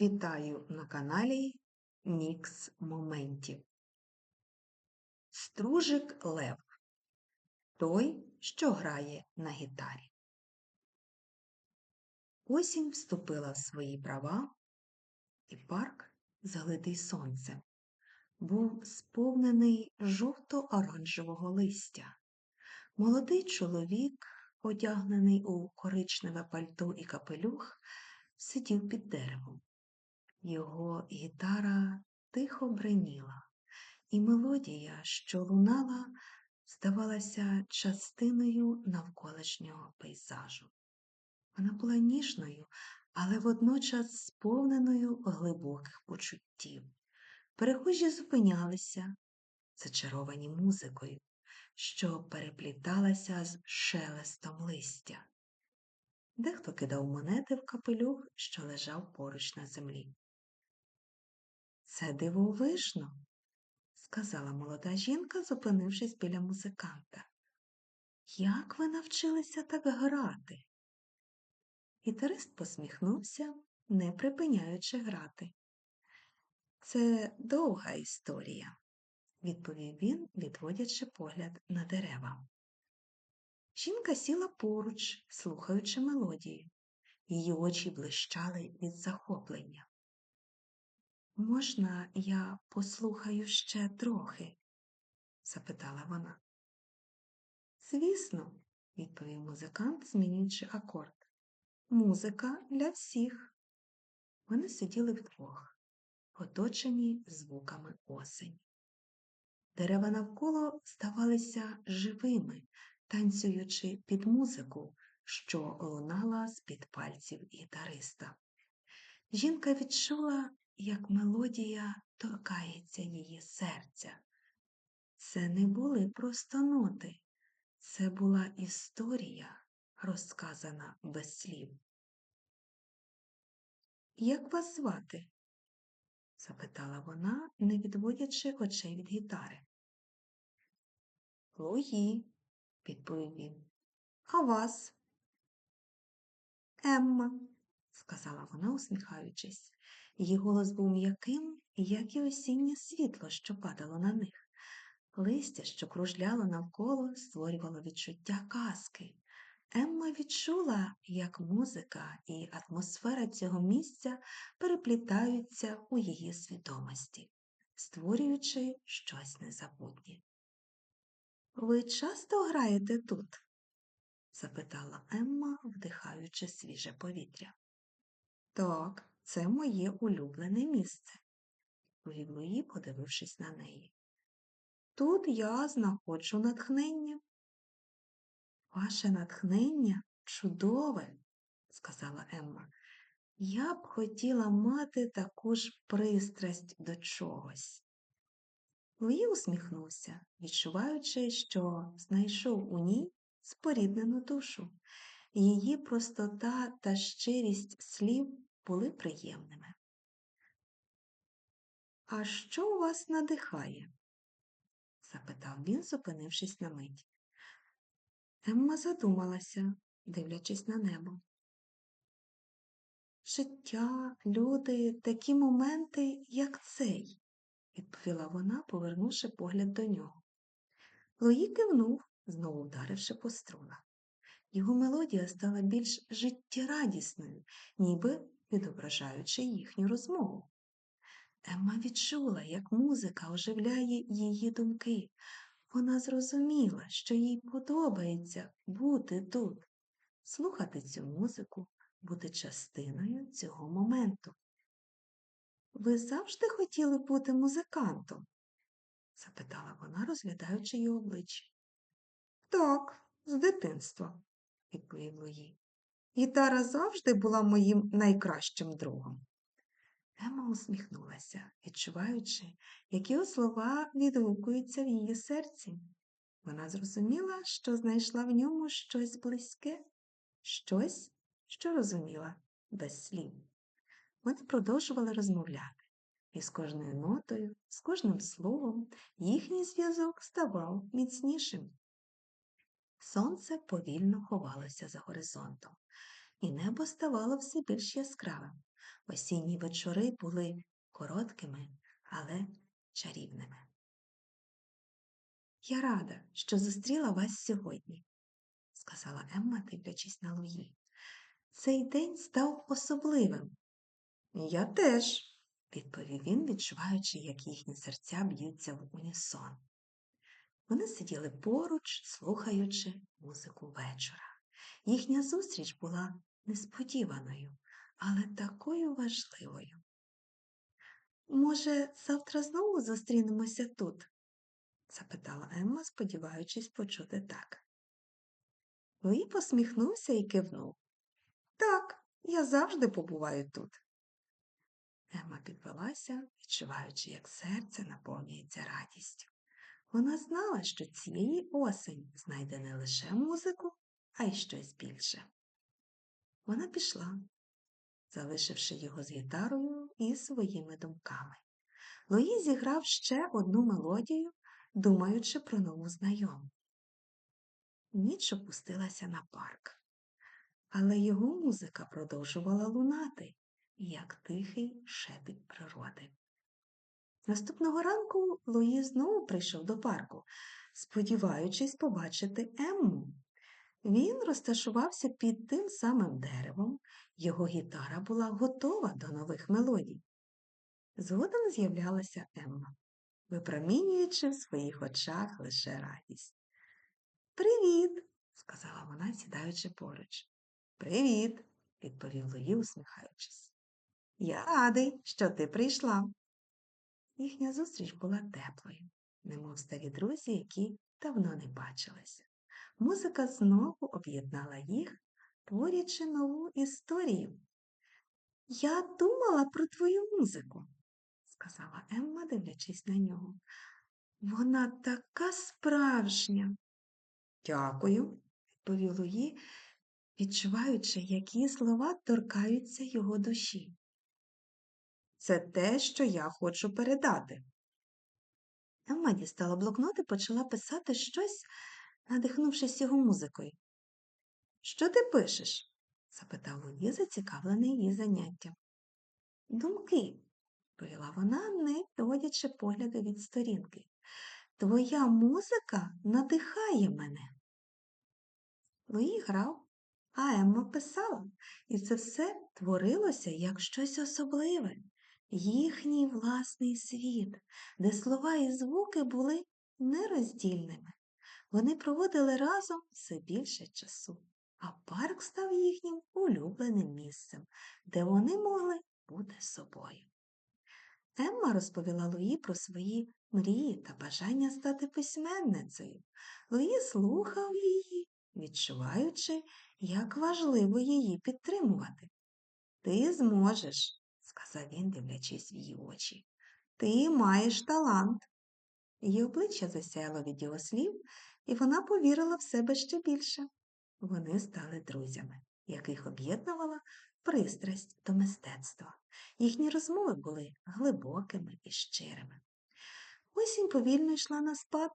Вітаю на каналі Мікс Моментів. Стружик Лев той, що грає на гітарі. Осінь вступила в свої права, і парк, залитий сонцем, був сповнений жовто-оранжевого листя. Молодий чоловік, одягнений у коричневе пальто і капелюх, сидів під деревом. Його гітара тихо бреніла, і мелодія, що лунала, здавалася частиною навколишнього пейзажу. Вона була ніжною, але водночас сповненою глибоких почуттів. Перехожі зупинялися, зачаровані музикою, що перепліталася з шелестом листя. Дехто кидав монети в капелюх, що лежав поруч на землі. Це дивовижно, сказала молода жінка, зупинившись біля музиканта. Як ви навчилися так грати? Гітарист посміхнувся, не припиняючи грати. Це довга історія, відповів він, відводячи погляд на дерева. Жінка сіла поруч, слухаючи мелодію. Її очі блищали від захоплення. Можна я послухаю ще трохи? запитала вона. Звісно, відповів музикант, змінюючи акорд. Музика для всіх. Вони сиділи вдвох, оточені звуками осені. Дерева навколо здавалися живими, танцюючи під музику, що лунала з-під пальців гітариста. Жінка відчула, як мелодія торкається її серця. Це не були просто ноти, це була історія, розказана без слів. Як вас звати? запитала вона, не відводячи очей від гітари. Луї, відповів він. А вас? Емма, сказала вона, усміхаючись. Її голос був м'яким, як і осіннє світло, що падало на них. Листя, що кружляло навколо, створювало відчуття казки. Емма відчула, як музика і атмосфера цього місця переплітаються у її свідомості, створюючи щось незабутнє. Ви часто граєте тут? запитала Емма, вдихаючи свіже повітря. Так, це моє улюблене місце, повів Луї, подивившись на неї. Тут я знаходжу натхнення. Ваше натхнення чудове, сказала Емма. Я б хотіла мати таку ж пристрасть до чогось. Луї усміхнувся, відчуваючи, що знайшов у ній споріднену душу. Її простота та щирість слів були приємними. А що вас надихає? запитав він, зупинившись на мить. Емма задумалася, дивлячись на небо. Життя, люди, такі моменти, як цей, відповіла вона, повернувши погляд до нього. Луї кивнув, знову вдаривши по струнах. Його мелодія стала більш життєрадісною, ніби відображаючи їхню розмову. Емма відчула, як музика оживляє її думки. Вона зрозуміла, що їй подобається бути тут, слухати цю музику, бути частиною цього моменту. Ви завжди хотіли бути музикантом? запитала вона, розглядаючи її обличчя. Так, з дитинства, відповів Луї. Гітара завжди була моїм найкращим другом. Ема усміхнулася, відчуваючи, як його слова відгукуються в її серці. Вона зрозуміла, що знайшла в ньому щось близьке, щось, що розуміла без слів. Вони продовжували розмовляти, і з кожною нотою, з кожним словом їхній зв'язок ставав міцнішим. Сонце повільно ховалося за горизонтом, і небо ставало все більш яскравим. Осінні вечори були короткими, але чарівними. Я рада, що зустріла вас сьогодні, сказала Емма, дивлячись на Луї. Цей день став особливим. Я теж, відповів він, відчуваючи, як їхні серця б'ються в унісон. Вони сиділи поруч, слухаючи музику вечора. Їхня зустріч була несподіваною, але такою важливою. Може, завтра знову зустрінемося тут? запитала Емма, сподіваючись почути так. Луї посміхнувся і кивнув. Так, я завжди побуваю тут. Емма підвелася, відчуваючи, як серце наповнюється радістю. Вона знала, що цієї осень знайде не лише музику, а й щось більше. Вона пішла, залишивши його з гітарою і своїми думками. Луї зіграв ще одну мелодію, думаючи про нову знайому. Ніч опустилася на парк, але його музика продовжувала лунати, як тихий шепіт природи. Наступного ранку Луї знову прийшов до парку, сподіваючись побачити Емму. Він розташувався під тим самим деревом, його гітара була готова до нових мелодій. Згодом з'являлася Емма, випромінюючи в своїх очах лише радість. Привіт, сказала вона, сідаючи поруч. Привіт, відповів Луї, усміхаючись. Я радий, що ти прийшла. Їхня зустріч була теплою, немов старі друзі, які давно не бачилися. Музика знову об'єднала їх, творячи нову історію. Я думала про твою музику, сказала Емма, дивлячись на нього. Вона така справжня. Дякую, відповів Луї, відчуваючи, які слова торкаються його душі. Це те, що я хочу передати. Емма дістала блокнот і почала писати щось, надихнувшись його музикою. Що ти пишеш? запитав Луї, зацікавлений її заняттям. Думки, відповіла вона, не відводячи погляду від сторінки. Твоя музика надихає мене. Луї грав, а Емма писала, і це все творилося як щось особливе, їхній власний світ, де слова і звуки були нероздільними. Вони проводили разом все більше часу, а парк став їхнім улюбленим місцем, де вони могли бути собою. Емма розповіла Луї про свої мрії та бажання стати письменницею. Луї слухав її, відчуваючи, як важливо її підтримувати. Ти зможеш, сказав він, дивлячись в її очі. Ти маєш талант. Її обличчя засяяло від його слів, і вона повірила в себе ще більше. Вони стали друзями, яких об'єднувала пристрасть до мистецтва. Їхні розмови були глибокими і щирими. Осінь повільно йшла на спад,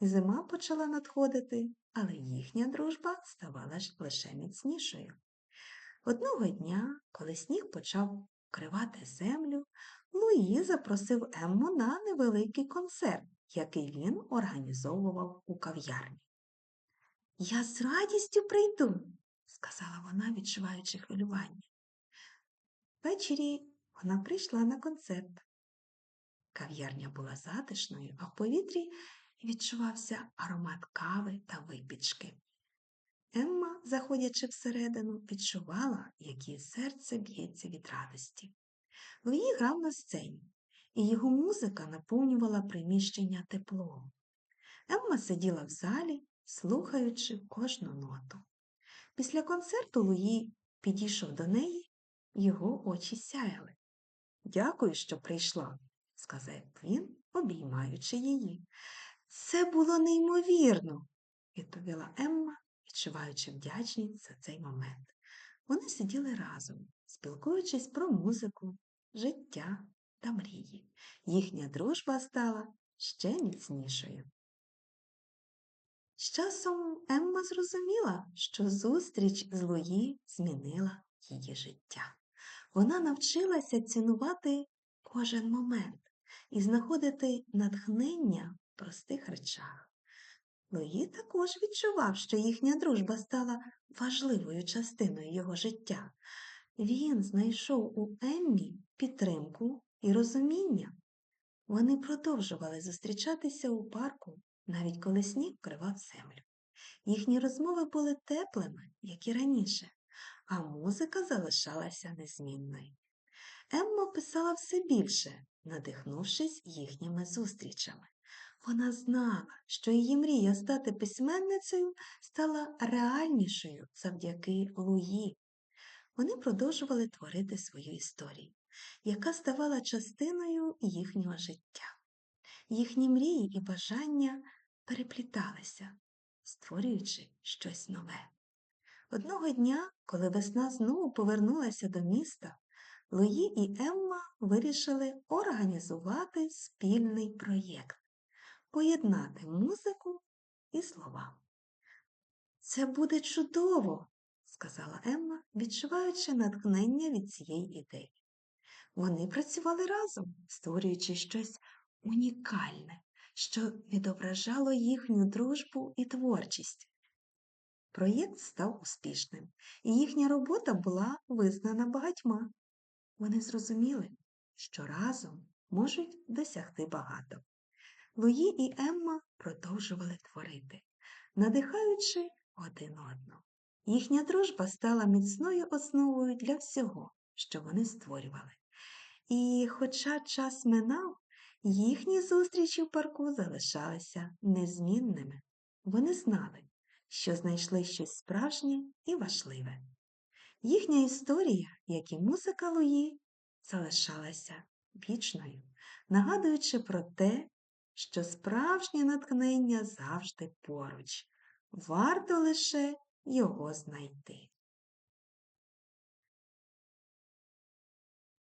зима почала надходити, але їхня дружба ставала лише міцнішою. Одного дня, коли сніг почав вкривати землю, Луї запросив Емму на невеликий концерт, який він організовував у кав'ярні. Я з радістю прийду, сказала вона, відчуваючи хвилювання. Ввечері вона прийшла на концерт. Кав'ярня була затишною, а в повітрі відчувався аромат кави та випічки. Емма, заходячи всередину, відчувала, як її серце б'ється від радості. Луї грав на сцені, і його музика наповнювала приміщення теплом. Емма сиділа в залі, слухаючи кожну ноту. Після концерту Луї підійшов до неї, його очі сяяли. Дякую, що прийшла, сказав він, обіймаючи її. Це було неймовірно, відповіла Емма, відчуваючи вдячність за цей момент. Вони сиділи разом, спілкуючись про музику, життя та мрії. Їхня дружба стала ще міцнішою. З часом Емма зрозуміла, що зустріч з Луї змінила її життя. Вона навчилася цінувати кожен момент і знаходити натхнення в простих речах. Луї також відчував, що їхня дружба стала важливою частиною його життя. Він знайшов у Еммі підтримку і розуміння. Вони продовжували зустрічатися у парку, навіть коли сніг вкривав землю. Їхні розмови були теплими, як і раніше, а музика залишалася незмінною. Емма писала все більше, надихнувшись їхніми зустрічами. Вона знала, що її мрія стати письменницею стала реальнішою завдяки Луї. Вони продовжували творити свою історію, яка ставала частиною їхнього життя. Їхні мрії і бажання перепліталися, створюючи щось нове. Одного дня, коли весна знову повернулася до міста, Луї і Емма вирішили організувати спільний проєкт поєднати музику і слова. Це буде чудово, сказала Емма, відчуваючи натхнення від цієї ідеї. Вони працювали разом, створюючи щось унікальне, що відображало їхню дружбу і творчість. Проєкт став успішним, і їхня робота була визнана багатьма. Вони зрозуміли, що разом можуть досягти багато. Луї і Емма продовжували творити, надихаючи один одного. Їхня дружба стала міцною основою для всього, що вони створювали. І, хоча час минав, їхні зустрічі в парку залишалися незмінними. Вони знали, що знайшли щось справжнє і важливе. Їхня історія, як і музика Луї, залишалася вічною, нагадуючи про те, що справжнє натхнення завжди поруч, варто лише його знайти.